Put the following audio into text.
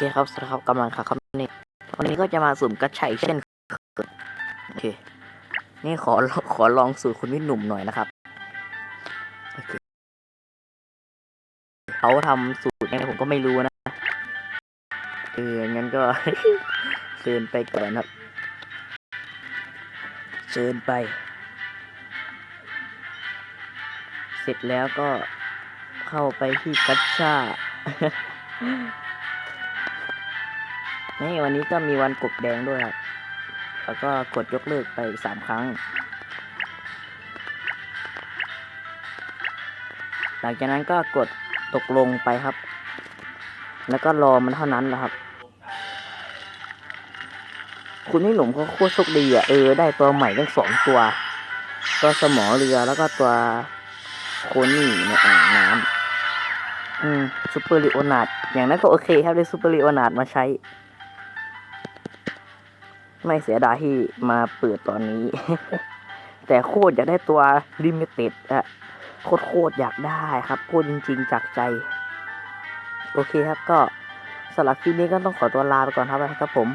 เคครับสวัสดีครับกำลังค่ะครับนี่วันนี้ก็จะมาสุ่มกระชัยเช่นเคยโอเค นี่ขอขอลองสูตรคุณพี่หนุ่มหน่อยนะครับโอเคเขาทำสูตรยังไงผมก็ไม่รู้นะเอองั้นก็เชิญไปก่อนครับเชิญไป เสร็จแล้วก็เข้าไปที่กัชชา นี่วันนี้ก็มีวันกบแดงด้วยครับ แล้วก็กดยกเลิกไปสามครั้ง หลังจากนั้นก็กดตกลงไปครับ แล้วก็รอมันเท่านั้นแหละครับ คุณนี่หลงเขาโคตรโชคดีอะ เออ ได้ตัวใหม่ทั้งสองตัวตัวสมอเรือแล้วก็ตัวโคนี่ในอ่างน้ำอืมซูเปอร์ลิโอนาดอย่างนั้นก็โอเคครับได้ซูเปอร์ลิโอนาดมาใช้ ไม่เสียดายที่มาเปิดตอนนี้ แต่โคตรอยากได้ตัวลิมิเต็ดอะโคตรโคตรอยากได้ครับโคตรจริง ๆ จากใจ โอเคครับก็สำหรับคลิปนี้ก็ต้องขอตัวลาไปก่อนครับครับผม